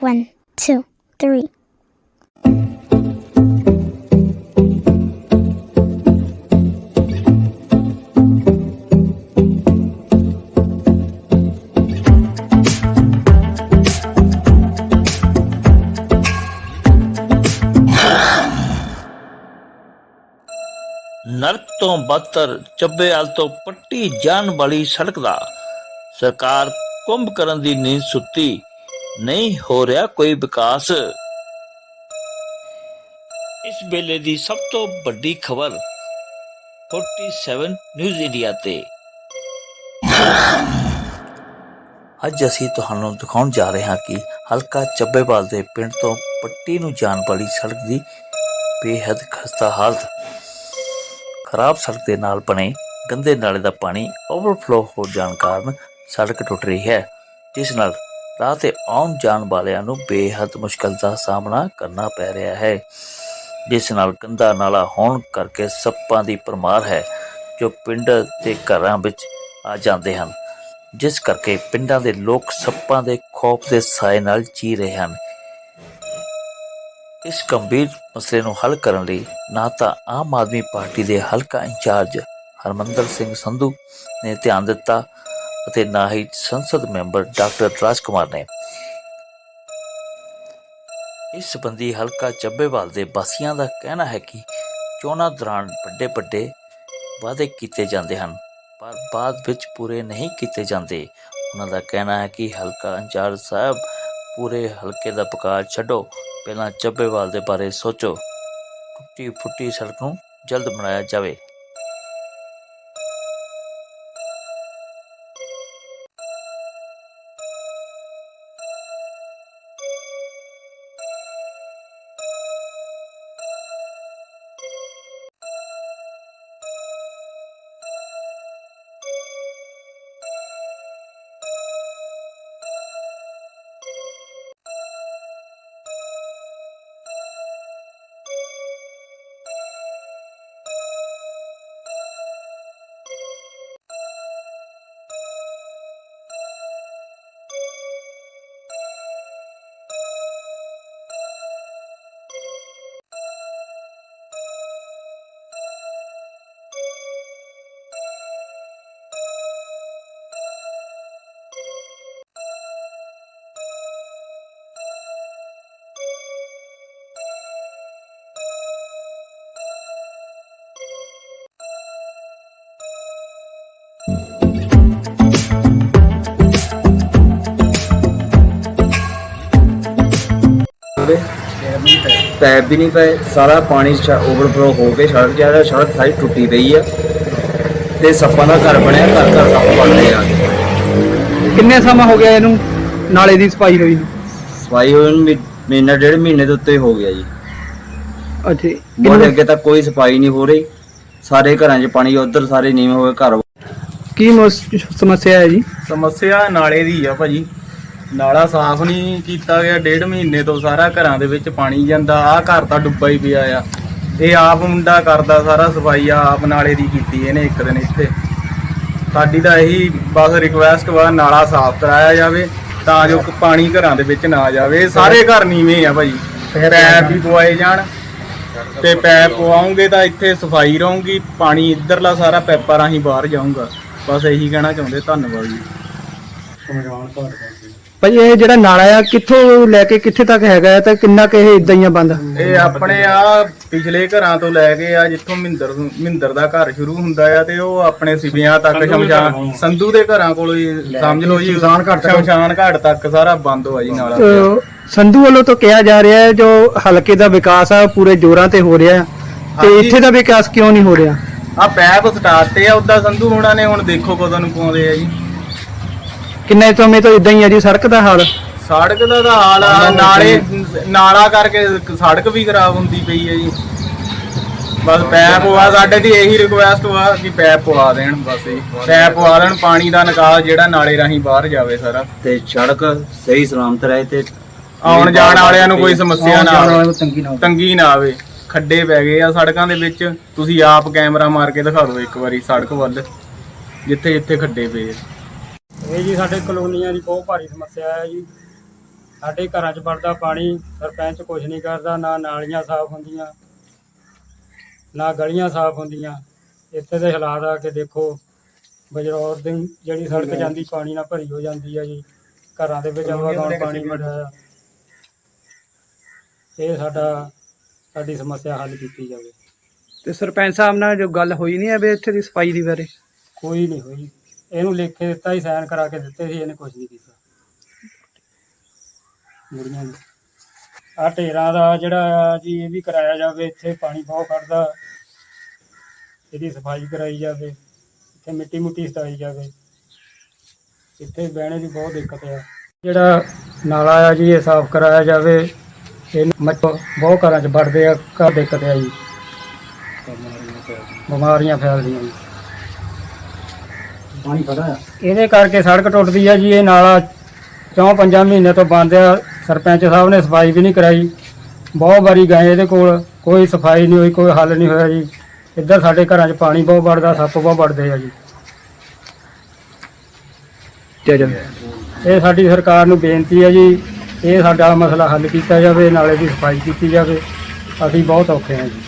One, two, three. ਨਰਕ ਤੋਂ ਬਦਤਰ ਚੱਬੇਵਾਲ ਤੋਂ ਪੱਟੀ ਜਾਣ ਵਾਲੀ ਸੜਕ ਦਾ ਸਰਕਾਰ ਕੁੰਭ ਕਰਨ ਦੀ ਨੀਂਦ ਸੁੱਤੀ ਨਹੀਂ ਹੋ ਰਿਹਾ ਕੋਈ ਵਿਕਾਸ। ਇਸ ਵੇਲੇ ਦੀ ਸਭ ਤੋਂ ਵੱਡੀ ਖਬਰ 47 ਨਿਊਜ਼ ਇੰਡੀਆ ਤੇ। ਅੱਜ ਅਸੀਂ ਤੁਹਾਨੂੰ ਦਿਖਾਉਣ ਜਾ ਰਹੇ ਹਾਂ ਕਿ ਹਲਕਾ ਚੱਬੇਵਾਲ ਦੇ ਪਿੰਡ ਤੋਂ ਪੱਟੀ ਨੂੰ ਜਾਣ ਵਾਲੀ ਸੜਕ ਦੀ ਬੇਹੱਦ ਖਸਤਾ ਹਾਲਤ। ਖਰਾਬ ਸੜਕ ਦੇ ਨਾਲ ਬਣੇ ਗੰਦੇ ਨਾਲੇ ਦਾ ਪਾਣੀ ਓਵਰਫਲੋ ਹੋ ਜਾਣ ਕਾਰਨ ਸੜਕ ਟੁੱਟ ਰਹੀ ਹੈ ਜਿਸ ਨਾਲ ਰਾਹ ਤੇ ਆਉਣ ਜਾਣ ਵਾਲਿਆਂ ਨੂੰ ਬੇਹੱਦ ਮੁਸ਼ਕਲ ਦਾ ਸਾਹਮਣਾ ਕਰਨਾ ਪੈ ਰਿਹਾ ਹੈ। ਜਿਸ ਨਾਲ ਗੰਦਾ ਨਾਲਾ ਹੋਣ ਕਰਕੇ ਸੱਪਾਂ ਦੀ ਪਰਮਾਰ ਹੈ, ਜੋ ਪਿੰਡ ਦੇ ਘਰਾਂ ਵਿੱਚ ਆ ਜਾਂਦੇ ਹਨ। ਜਿਸ ਕਰਕੇ ਪਿੰਡਾਂ ਦੇ ਲੋਕ ਸੱਪਾਂ ਦੇ ਖੌਫ ਦੇ ਸਾਏ ਨਾਲ ਜੀ ਰਹੇ ਹਨ। ਇਸ ਗੰਭੀਰ ਮਸਲੇ ਨੂੰ ਹੱਲ ਕਰਨ ਲਈ ਨਾ ਤਾਂ ਆਮ ਆਦਮੀ ਪਾਰਟੀ ਦੇ ਹਲਕਾ ਇੰਚਾਰਜ ਹਰਮੰਦਰ ਸਿੰਘ ਸੰਧੂ ਨੇ ਧਿਆਨ ਦਿੱਤਾ ਅਤੇ ਨਾ ਹੀ ਸੰਸਦ ਮੈਂਬਰ ਡਾਕਟਰ ਰਾਜ ਕੁਮਾਰ ਨੇ। ਇਸ ਸੰਬੰਧੀ ਹਲਕਾ ਚੱਬੇਵਾਲ ਦੇ ਵਾਸੀਆਂ ਦਾ ਕਹਿਣਾ ਹੈ ਕਿ ਚੋਣਾਂ ਦੌਰਾਨ ਵੱਡੇ ਵੱਡੇ ਵਾਅਦੇ ਕੀਤੇ ਜਾਂਦੇ ਹਨ, ਪਰ ਬਾਅਦ ਵਿੱਚ ਪੂਰੇ ਨਹੀਂ ਕੀਤੇ ਜਾਂਦੇ। ਉਹਨਾਂ ਦਾ ਕਹਿਣਾ ਹੈ ਕਿ ਹਲਕਾ ਇੰਚਾਰਜ ਸਾਹਿਬ, ਪੂਰੇ ਹਲਕੇ ਦਾ ਪਕਾਰ ਛੱਡੋ। ਪਹਿਲਾਂ ਚੱਬੇਵਾਲ ਦੇ ਬਾਰੇ ਸੋਚੋ। ਟੁੱਟੀ ਫੁੱਟੀ ਸੜਕ ਨੂੰ ਜਲਦ ਬਣਾਇਆ ਜਾਵੇ। ਪੈਪ ਵੀ ਨਹੀਂ ਪਏ ਸਾਰਾ ਪਾਣੀ ਓਵਰਫਲੋ ਹੋ ਕੇ ਸੜਕ ਜਾ ਰਿਹਾ ਸੜਕ ਸਾਰੀ ਟੁੱਟੀ ਪਈ ਆ। ਤੇ ਸੱਪਾਂ ਦਾ ਘਰ ਬਣਿਆ ਘਰ ਘਰ ਸੱਪ ਬਣ ਰਹੇ ਆ। ਕਿੰਨੇ ਸਮਾਂ ਹੋ ਗਿਆ ਇਹਨੂੰ ਨਾਲੇ ਦੀ ਸਫ਼ਾਈ ਹੋਈ ਨੂੰ? ਸਫ਼ਾਈ ਹੋਈ ਨੂੰ ਮਹੀ- ਮਹੀਨਾ ਡੇਢ ਮਹੀਨੇ ਦੇ ਉੱਤੇ ਹੋ ਗਿਆ ਜੀ। ਅੱਛਾ ਬਹੁਤ ਅੱਗੇ ਤੱਕ ਕੋਈ ਸਫ਼ਾਈ ਨਹੀਂ ਹੋ ਰਹੀ। ਸਾਰੇ ਘਰਾਂ 'ਚ ਪਾਣੀ ਉਧਰ ਸਾਰੇ ਨੀਵੇਂ ਹੋਏ ਘਰ ਕੀ ਮੁਸ- ਸਮੱਸਿਆ ਹੈ ਜੀ? ਸਮੱਸਿਆ ਨਾਲੇ ਦੀ ਆ ਭਾਜੀ। ਨਾਲਾ ਸਾਫ਼ ਨਹੀਂ ਕੀਤਾ ਗਿਆ ਡੇਢ ਮਹੀਨੇ ਤੋਂ ਸਾਰਾ ਘਰਾਂ ਦੇ ਵਿੱਚ ਪਾਣੀ ਜਾਂਦਾ ਆ ਘਰ ਤਾਂ ਡੁੱਬਾ ਹੀ ਪਿਆ ਆ। ਇਹ ਆਪ ਮੁੰਡਾ ਕਰਦਾ ਸਾਰਾ ਸਫ਼ਾਈ ਆਪ ਨਾਲੇ ਦੀ ਕੀਤੀ ਇਹਨੇ ਇੱਕ ਦਿਨ ਇੱਥੇ। ਸਾਡੀ ਤਾਂ ਇਹੀ ਬਸ ਰਿਕੁਐਸਟ ਵਾ ਨਾਲਾ ਸਾਫ਼ ਕਰਾਇਆ ਜਾਵੇ ਤਾਂ ਜੋ ਪਾਣੀ ਘਰਾਂ ਦੇ ਵਿੱਚ ਨਾ ਜਾਵੇ। ਸਾਰੇ ਘਰ ਨੀਵੇਂ ਆ ਭਾਜੀ ਪੈਪ ਵੀ ਪਵਾਏ ਜਾਣ ਤੇ ਪੈਪ ਪਵਾਉਂਗੇ ਤਾਂ ਇੱਥੇ ਸਫ਼ਾਈ ਰਹੂਗੀ ਪਾਣੀ ਇੱਧਰਲਾ ਸਾਰਾ ਪੈਪਾਂ ਰਾਹੀਂ ਬਾਹਰ ਜਾਊਗਾ। ਬਸ ਇਹੀ ਕਹਿਣਾ ਚਾਹੁੰਦੇ ਧੰਨਵਾਦ ਜੀ। ਭਾਈ ਇਹ ਜਿਹੜਾ ਨਾਲਾ ਆ ਕਿੱਥੋਂ ਲੈ ਕੇ ਕਿੱਥੇ ਤੱਕ ਹੈਗਾ ਹੈ ਤਾਂ ਕਿੰਨਾ ਕੁ ਇਹ ਇਦਾਂ ਹੀ ਆ ਬੰਦ? ਇਹ ਆਪਣੇ ਆ ਪਿਛਲੇ ਘਰਾਂ ਤੋਂ ਲੈ ਕੇ ਆ ਜਿੱਥੋਂ ਮਿੰਦਰ ਮਿੰਦਰ ਦਾ ਘਰ ਸ਼ੁਰੂ ਹੁੰਦਾ ਆ ਤੇ ਉਹ ਆਪਣੇ ਸਿਵਿਆਂ ਤੱਕ ਸ਼ਮਸ਼ਾਨ ਸੰਧੂ ਦੇ ਘਰਾਂ ਕੋਲ ਹੀ ਸਮਝ ਲਓ ਜੀ ਸ਼ਮਸ਼ਾਨ ਘਾਟ ਤੱਕ। ਸ਼ਮਸ਼ਾਨ ਘਾਟ ਤੱਕ ਸਾਰਾ ਬੰਦ ਹੋਇਆ ਜੀ ਨਾਲਾ। ਸੰਧੂ ਵੱਲੋਂ ਤਾਂ ਕਿਹਾ ਜਾ ਰਿਹਾ ਹੈ ਜੋ ਹਲਕੇ ਦਾ ਵਿਕਾਸ ਆ ਪੂਰੇ ਜੋਰਾਂ ਤੇ ਹੋ ਰਿਹਾ ਹੈ ਤੇ। ਇੱਥੇ ਦਾ ਵਿਕਾਸ ਕਿਉਂ ਨਹੀਂ ਹੋ ਰਿਹਾ? ਆ ਪੈਪ ਸਟਾਰਟ ਤੇ ਆ ਉਦਾਂ ਸੰਧੂ ਹੋਣਾ ਨੇ ਹੁਣ ਦੇਖੋ ਕਦੋਂ ਨੂੰ ਪਾਉਂਦੇ ਆ ਜੀ। ਕਿੰਨੇ ਸਮੇਂ ਤੋਂ ਇਦਾਂ ਹੀ ਆ ਜੀ ਸੜਕ ਦਾ ਹਾਲ? ਸੜਕ ਦਾ ਤਾਂ ਹਾਲ ਆ ਨਾਲੇ ਨਾਲਾ ਕਰਕੇ ਸੜਕ ਵੀ ਖਰਾਬ ਹੁੰਦੀ ਪਈ ਹੈ ਜੀ। ਬਸ ਪੈਪ ਪਵਾ ਸਾਡੇ ਦੀ ਇਹੀ ਰਿਕੁਐਸਟ ਵਾ ਕਿ ਪੈਪ ਪਵਾ ਦੇਣ ਬਸ ਜੀ। ਪੈਪ ਪਵਾ ਦੇਣ ਪਾਣੀ ਦਾ ਨਿਕਾਲ ਜਿਹੜਾ ਨਾਲੇ ਰਾਹੀਂ ਬਾਹਰ ਜਾਵੇ ਸਾਰਾ। ਤੇ ਸੜਕ ਸਹੀ ਸਲਾਮਤ ਰਹੇ ਤੇ ਆਉਣ ਜਾਣ ਵਾਲਿਆਂ ਨੂੰ ਕੋਈ ਸਮੱਸਿਆ ਨਾ ਆਵੇ। ਤੰਗੀ ਨਾ ਆਵੇ। ਖੱਡੇ ਪੈ ਗਏ ਆ ਸੜਕਾਂ ਦੇ ਵਿੱਚ। ਤੁਸੀਂ ਆਪ ਕੈਮਰਾ ਮਾਰ ਕੇ ਦਿਖਾ ਦਿਓ ਇੱਕ ਵਾਰੀ ਸੜਕ ਵੱਲ ਜਿੱਥੇ ਜਿੱਥੇ ਖੱਡੇ ਪਏ ਆ। ਇਹ ਜੀ ਸਾਡੇ ਕਲੋਨੀਆਂ ਦੀ ਬਹੁਤ ਭਾਰੀ ਸਮੱਸਿਆ ਹੈ ਜੀ। ਸਾਡੇ ਘਰਾਂ 'ਚ ਵੜਦਾ ਪਾਣੀ ਸਰਪੰਚ ਕੁਝ ਨਹੀਂ ਕਰਦਾ ਨਾ ਨਾਲੀਆਂ ਸਾਫ਼ ਹੁੰਦੀਆਂ ਨਾ ਗਲੀਆਂ ਸਾਫ਼ ਹੁੰਦੀਆਂ। ਇੱਥੇ ਦੇ ਹਾਲਾਤ ਆ ਕੇ ਦੇਖੋ ਬਜਰੌਰ ਦੀ ਜਿਹੜੀ ਸੜਕ ਜਾਂਦੀ ਪਾਣੀ ਨਾਲ ਭਰੀ ਹੋ ਜਾਂਦੀ ਆ ਜੀ। ਘਰਾਂ ਦੇ ਵਿੱਚ ਆਵਾ ਗਾਉਣ ਪਾਣੀ ਵੜਿਆ ਆ। ਇਹ ਸਾਡਾ ਸਾਡੀ ਸਮੱਸਿਆ ਹੱਲ ਕੀਤੀ ਜਾਵੇ। ਤੇ ਸਰਪੰਚ ਸਾਹਿਬ ਨਾਲ ਜੋ ਗੱਲ ਹੋਈ ਨਹੀਂ ਹੈ ਵੀ ਇੱਥੇ ਦੀ ਸਫ਼ਾਈ ਦੀ ਬਾਰੇ? ਕੋਈ ਨਹੀਂ ਹੋਈ। ਇਹਨੂੰ ਲਿਖ ਕੇ ਦਿੱਤਾ ਹੀ ਸਾਈਨ ਕਰਾ ਕੇ ਦਿੱਤੇ ਸੀ, ਇਹਨੇ ਕੁਝ ਨਹੀਂ ਕੀਤਾ। ਮੁੜੀਆਂ ਨੇ। ਆ ਢੇਰਾਂ ਦਾ ਜਿਹੜਾ ਆ ਜੀ, ਇਹ ਵੀ ਕਰਾਇਆ ਜਾਵੇ, ਇੱਥੇ ਪਾਣੀ ਬਹੁਤ ਖੜਦਾ। ਇਹਦੀ ਸਫ਼ਾਈ ਕਰਾਈ ਜਾਵੇ, ਇੱਥੇ ਮਿੱਟੀ ਮੁੱਟੀ ਸਟਾਈ ਜਾਵੇ। ਇੱਥੇ ਬਹਿਣੇ ਦੀ ਬਹੁਤ ਦਿੱਕਤ ਆ। ਜਿਹੜਾ ਨਾਲਾ ਆ ਜੀ, ਇਹ ਸਾਫ਼ ਕਰਾਇਆ ਜਾਵੇ। ਇਹ ਮੱਛਰ ਬਹੁਤ ਘਰਾਂ 'ਚ ਵੜਦੇ ਆ, ਘਰ ਦਿੱਕਤ ਆ ਜੀ। ਬਿਮਾਰੀਆਂ ਫੈਲਦੀਆਂ ਜੀ। ਪਾਣੀ ਖੜਾ ਆ। ਇਹਦੇ ਕਰਕੇ ਸੜਕ ਟੁੱਟਦੀ ਆ ਜੀ ਇਹ ਨਾਲਾ ਚੌਂ ਪੰਜਾਂ ਮਹੀਨੇ ਤੋਂ ਬੰਦ ਆ। ਸਰਪੰਚ ਸਾਹਿਬ ਨੇ ਸਫ਼ਾਈ ਵੀ ਨਹੀਂ ਕਰਾਈ। ਬਹੁਤ ਵਾਰੀ ਗਏ ਇਹਦੇ ਕੋਲ ਕੋਈ ਸਫ਼ਾਈ ਨਹੀਂ ਹੋਈ ਕੋਈ ਹੱਲ ਨਹੀਂ ਹੋਇਆ ਜੀ। ਇੱਧਰ ਸਾਡੇ ਘਰਾਂ 'ਚ ਪਾਣੀ ਬਹੁਤ ਵੜਦਾ ਸੱਪ ਬਹੁਤ ਵੜਦੇ ਆ ਜੀ। ਇਹ ਸਾਡੀ ਸਰਕਾਰ ਨੂੰ ਬੇਨਤੀ ਹੈ ਜੀ ਇਹ ਸਾਡਾ ਮਸਲਾ ਹੱਲ ਕੀਤਾ ਜਾਵੇ ਨਾਲੇ ਦੀ ਸਫ਼ਾਈ ਕੀਤੀ ਜਾਵੇ। ਅਸੀਂ ਬਹੁਤ ਔਖੇ ਹਾਂ ਜੀ।